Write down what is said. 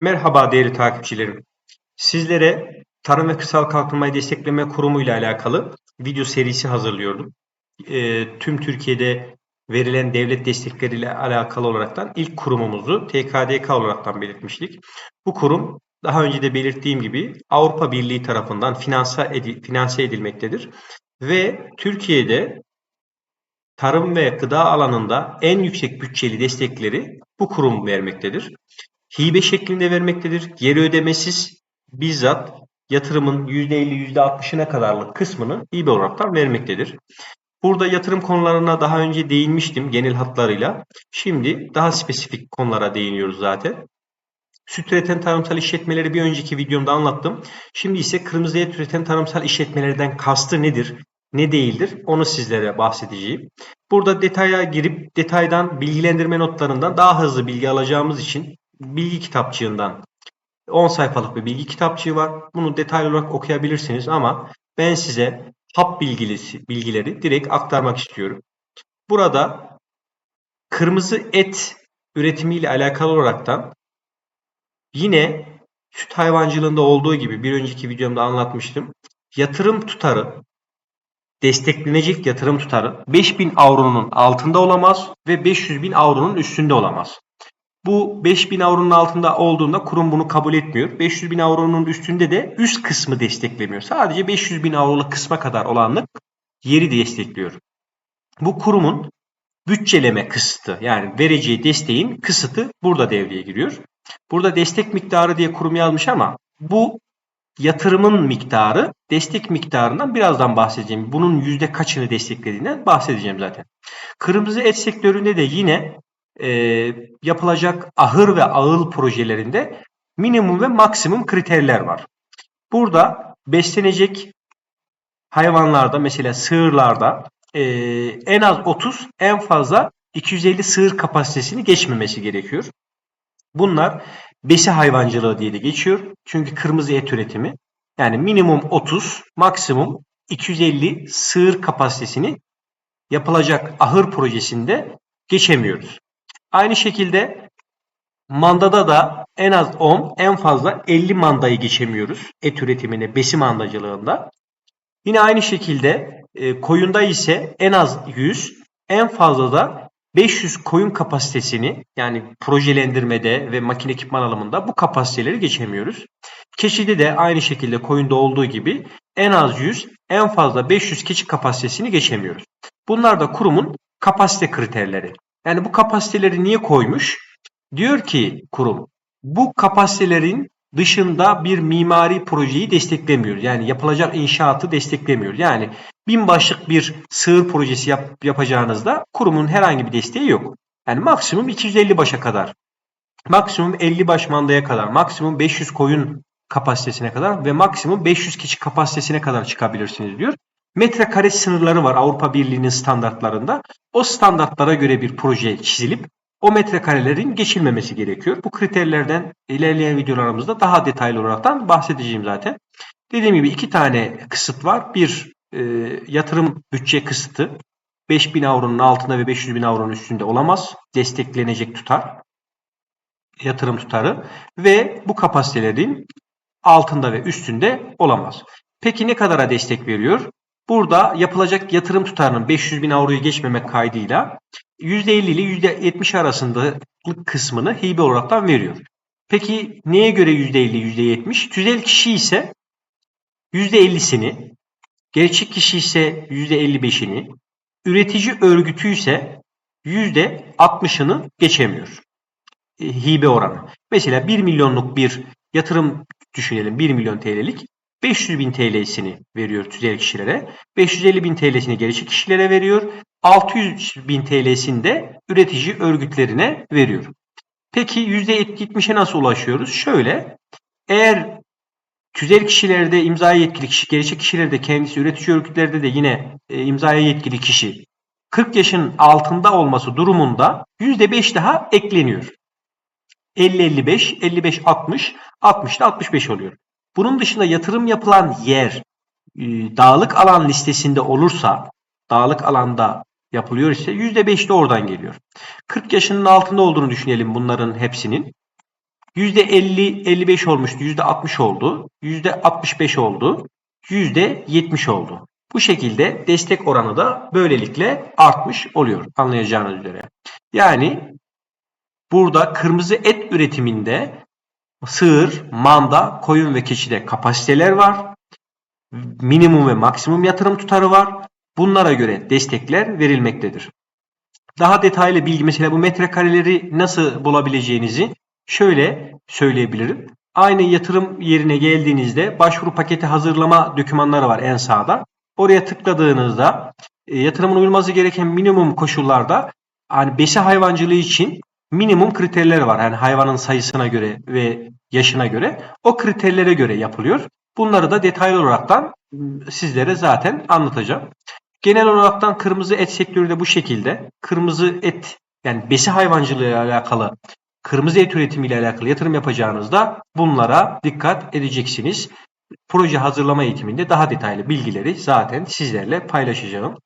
Merhaba değerli takipçilerim. Sizlere Tarım ve Kırsal Kalkınmayı Destekleme Kurumu ile alakalı video serisi hazırlıyordum. Eee, tüm Türkiye'de verilen devlet destekleriyle alakalı olaraktan ilk kurumumuzu TKDK olaraktan belirtmiştik. Bu kurum daha önce de belirttiğim gibi Avrupa Birliği tarafından finanse, edi- finanse edilmektedir. Ve Türkiye'de tarım ve gıda alanında en yüksek bütçeli destekleri bu kurum vermektedir hibe şeklinde vermektedir. Geri ödemesiz bizzat yatırımın %50 %60'ına kadarlık kısmını hibe olaraktan vermektedir. Burada yatırım konularına daha önce değinmiştim genel hatlarıyla. Şimdi daha spesifik konulara değiniyoruz zaten. Süt üreten tarımsal işletmeleri bir önceki videomda anlattım. Şimdi ise kırmızı et üreten tarımsal işletmelerden kastı nedir, ne değildir onu sizlere bahsedeceğim. Burada detaya girip detaydan bilgilendirme notlarından daha hızlı bilgi alacağımız için bilgi kitapçığından 10 sayfalık bir bilgi kitapçığı var. Bunu detaylı olarak okuyabilirsiniz ama ben size hap bilgisi, bilgileri direkt aktarmak istiyorum. Burada kırmızı et üretimiyle alakalı olaraktan yine süt hayvancılığında olduğu gibi bir önceki videomda anlatmıştım. Yatırım tutarı desteklenecek yatırım tutarı 5000 avronun altında olamaz ve 500 bin avronun üstünde olamaz. Bu 5000 avronun altında olduğunda kurum bunu kabul etmiyor. 500 bin avronun üstünde de üst kısmı desteklemiyor. Sadece 500 bin avroluk kısma kadar olanlık yeri destekliyor. Bu kurumun bütçeleme kısıtı yani vereceği desteğin kısıtı burada devreye giriyor. Burada destek miktarı diye kurum yazmış ama bu yatırımın miktarı destek miktarından birazdan bahsedeceğim. Bunun yüzde kaçını desteklediğinden bahsedeceğim zaten. Kırmızı et sektöründe de yine e, yapılacak ahır ve ağıl projelerinde minimum ve maksimum kriterler var. Burada beslenecek hayvanlarda mesela sığırlarda e, en az 30 en fazla 250 sığır kapasitesini geçmemesi gerekiyor. Bunlar besi hayvancılığı diye de geçiyor. Çünkü kırmızı et üretimi yani minimum 30 maksimum 250 sığır kapasitesini yapılacak ahır projesinde geçemiyoruz. Aynı şekilde mandada da en az 10, en fazla 50 mandayı geçemiyoruz et üretimine, besi mandacılığında. Yine aynı şekilde e, koyunda ise en az 100, en fazla da 500 koyun kapasitesini yani projelendirmede ve makine ekipman alımında bu kapasiteleri geçemiyoruz. Keçide de aynı şekilde koyunda olduğu gibi en az 100, en fazla 500 keçi kapasitesini geçemiyoruz. Bunlar da kurumun kapasite kriterleri. Yani bu kapasiteleri niye koymuş? Diyor ki kurum bu kapasitelerin dışında bir mimari projeyi desteklemiyor. Yani yapılacak inşaatı desteklemiyor. Yani bin başlık bir sığır projesi yap, yapacağınızda kurumun herhangi bir desteği yok. Yani maksimum 250 başa kadar, maksimum 50 baş mandaya kadar, maksimum 500 koyun kapasitesine kadar ve maksimum 500 kişi kapasitesine kadar çıkabilirsiniz diyor metrekare sınırları var Avrupa Birliği'nin standartlarında. O standartlara göre bir proje çizilip o metrekarelerin geçilmemesi gerekiyor. Bu kriterlerden ilerleyen videolarımızda daha detaylı olarak bahsedeceğim zaten. Dediğim gibi iki tane kısıt var. Bir e, yatırım bütçe kısıtı. 5000 avronun altında ve 500 bin avronun üstünde olamaz. Desteklenecek tutar. Yatırım tutarı. Ve bu kapasitelerin altında ve üstünde olamaz. Peki ne kadara destek veriyor? Burada yapılacak yatırım tutarının 500 bin avroyu geçmemek kaydıyla %50 ile %70 arasında kısmını hibe olaraktan veriyor. Peki neye göre %50, %70? Tüzel kişi ise %50'sini, gerçek kişi ise %55'ini, üretici örgütü ise %60'ını geçemiyor. E, hibe oranı. Mesela 1 milyonluk bir yatırım düşünelim 1 milyon TL'lik 500 bin TL'sini veriyor tüzel kişilere. 550 bin TL'sini gerici kişilere veriyor. 600 bin TL'sini de üretici örgütlerine veriyor. Peki %70'e nasıl ulaşıyoruz? Şöyle eğer tüzel kişilerde imzaya yetkili kişi, gerçek kişilerde kendisi üretici örgütlerde de yine e, imzaya yetkili kişi 40 yaşın altında olması durumunda %5 daha ekleniyor. 50-55, 55-60, 60 da 65 oluyor. Bunun dışında yatırım yapılan yer e, dağlık alan listesinde olursa, dağlık alanda yapılıyor ise %5 de oradan geliyor. 40 yaşının altında olduğunu düşünelim bunların hepsinin. %50-55 olmuştu. %60 oldu. %65 oldu. %70 oldu. Bu şekilde destek oranı da böylelikle artmış oluyor anlayacağınız üzere. Yani burada kırmızı et üretiminde sığır, manda, koyun ve keçide kapasiteler var. Minimum ve maksimum yatırım tutarı var. Bunlara göre destekler verilmektedir. Daha detaylı bilgi mesela bu metrekareleri nasıl bulabileceğinizi şöyle söyleyebilirim. Aynı yatırım yerine geldiğinizde başvuru paketi hazırlama dokümanları var en sağda. Oraya tıkladığınızda e, yatırımın uyulması gereken minimum koşullarda hani besi hayvancılığı için minimum kriterleri var. Yani hayvanın sayısına göre ve yaşına göre o kriterlere göre yapılıyor. Bunları da detaylı olaraktan sizlere zaten anlatacağım. Genel olaraktan kırmızı et sektörü de bu şekilde. Kırmızı et yani besi hayvancılığı ile alakalı kırmızı et üretimi ile alakalı yatırım yapacağınızda bunlara dikkat edeceksiniz. Proje hazırlama eğitiminde daha detaylı bilgileri zaten sizlerle paylaşacağım.